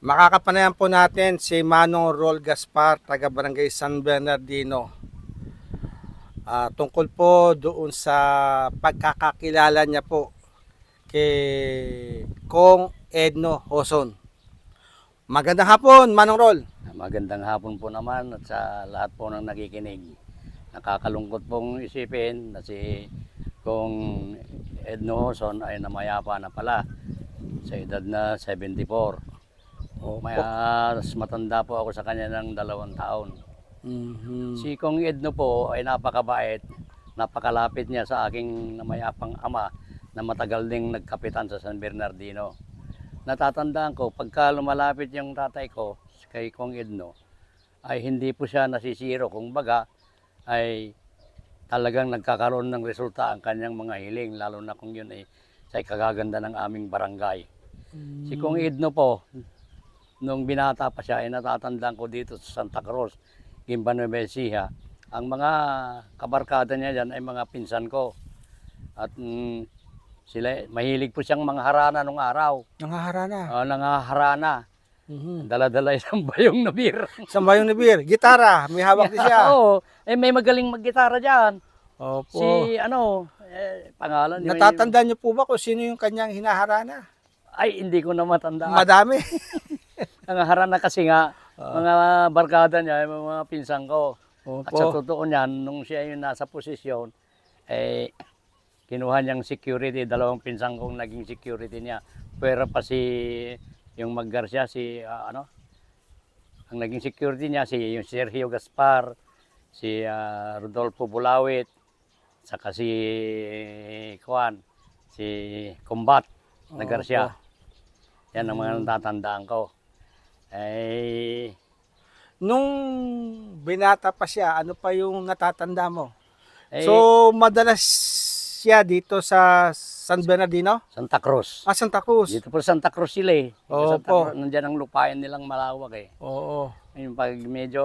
Makakapanayan po natin si Manong Rol Gaspar, taga Barangay San Bernardino. Ah, tungkol po doon sa pagkakakilala niya po kay Kong Edno Hoson. Magandang hapon, Manong Rol. Magandang hapon po naman at sa lahat po ng nakikinig. Nakakalungkot pong isipin na si kung Edno Hoson ay namayapa na pala sa edad na 74. Maya, mas matanda po ako sa kanya ng dalawang taon. Mhm. Si Kong Edno po ay napakabait, napakalapit niya sa aking namayapang ama na matagal ding nagkapitan sa San Bernardino. Natatandaan ko, pagka lumalapit yung tatay ko kay Kong Edno, ay hindi po siya nasisiro. Kung baga, ay talagang nagkakaroon ng resulta ang kanyang mga hiling, lalo na kung yun ay sa kagaganda ng aming barangay. Si Kong Edno po, nung binata pa siya, ay natatandaan ko dito sa Santa Cruz, Gimba Nueva Ecija. Ang mga kabarkada niya dyan ay mga pinsan ko. At mm, sila, mahilig po siyang mga harana nung araw. Nangaharana. Uh, nangaharana. Mhm. Dala-dala isang bayong na beer. Sa Bayong ni Bir, gitara, may hawak din siya. Oo. Eh, may magaling maggitara dyan. Opo. Si, ano, eh, pangalan. niya, Natatandaan niyo po ba kung sino yung kanyang hinaharana? Ay, hindi ko na matandaan. Madami. Ang harana kasi nga, mga barkada niya, mga pinsan ko. At sa Opo. totoo niyan, nung siya yung nasa posisyon, eh, kinuha niyang security, dalawang pinsan kong naging security niya. Pero pa si, yung Maggarcia, si, ah, ano, ang naging security niya, si yung Sergio Gaspar, si ah, Rodolfo Bulawit, saka si, Juan, si Combat na Opo. Garcia. Yan ang mga natatandaan ko. Eh, Nung binata pa siya, ano pa yung natatanda mo? eh, So, madalas siya dito sa San Bernardino? Santa Cruz. Ah, Santa Cruz. Dito po sa Santa Cruz sila eh. Oo Santa po. Cruz, nandyan ang lupain nilang malawak eh. Oo. Yung pag medyo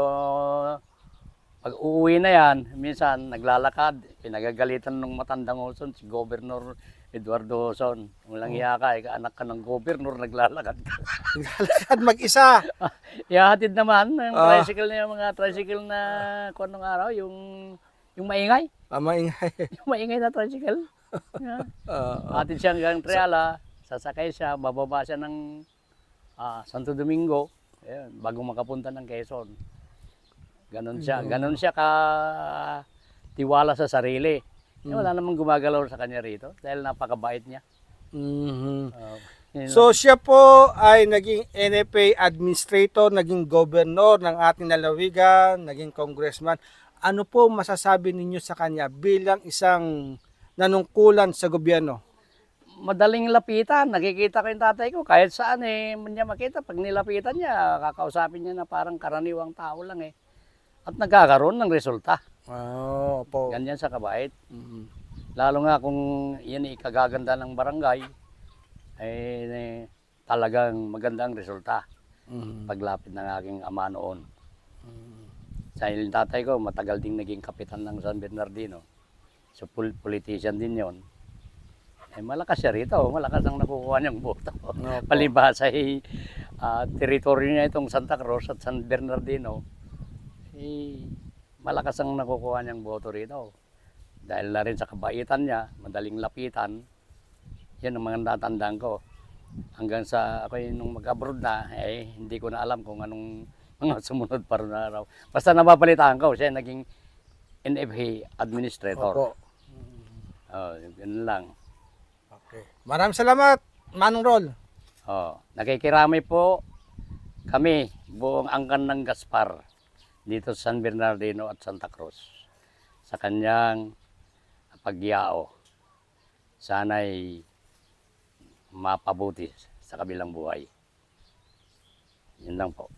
pag uuwi na yan, minsan naglalakad, pinagagalitan ng matandang Olson, si Governor Eduardo Olson. Walang Oh. iya ka, eh, anak ka ng governor, naglalakad ka. Naglalakad mag-isa. Ihahatid naman ng Ah. tricycle na yung mga tricycle na kung anong araw, yung yung maingay. Ah, maingay. Yung maingay na tricycle. Yeah. Oo. Hatid siya hanggang Triala, sasakay siya, bababa siya ng ah, Santo Domingo, ayun, bago makapunta ng Quezon. Ganon siya, ganon siya ka tiwala sa sarili. Eh, wala namang gumagalaw sa kanya rito dahil napakabait niya. Mhm. Yun So, siya po ay naging NFA administrator, naging governor ng ating lalawigan, naging congressman. Ano po masasabi ninyo sa kanya bilang isang nanungkulan sa gobyerno? madaling lapitan. Nakikita ko yung tatay ko kahit saan eh, niya makita. Pag nilapitan niya, kakausapin niya na parang karaniwang tao lang eh. At nagkakaroon ng resulta. Oo, po. Ganyan sa kabait. Mhm. Lalo nga kung yan ikagaganda ng barangay, ay eh, talagang magandang resulta Mhm. paglapit ng aking ama noon. Sa yung tatay ko, matagal ding naging kapitan ng San Bernardino. So pol- politician din yon. Eh, malakas siya rito, malakas ang nakukuha niyang boto. Opo. Palibasa ay ah, teritoryo niya itong Santa Cruz at San Bernardino. Eh, malakas ang nakukuha niyang boto rito. Dahil na rin sa kabaitan niya, madaling lapitan, yan ang mga natatandaan ko. Hanggang sa ako yung nung mag-abroad na, eh, hindi ko na alam kung anong mga sumunod pa rin na araw. Basta napapalitan ko, siya naging NFA administrator. Opo. Oh, yun lang. Okay. Maraming salamat, Manong Rol. Oh, nakikiramay po kami, buong angkan ng Gaspar, dito sa San Bernardino at Santa Cruz, sa kanyang pagyao. Sana'y mapabuti sa kabilang buhay. Yun lang po.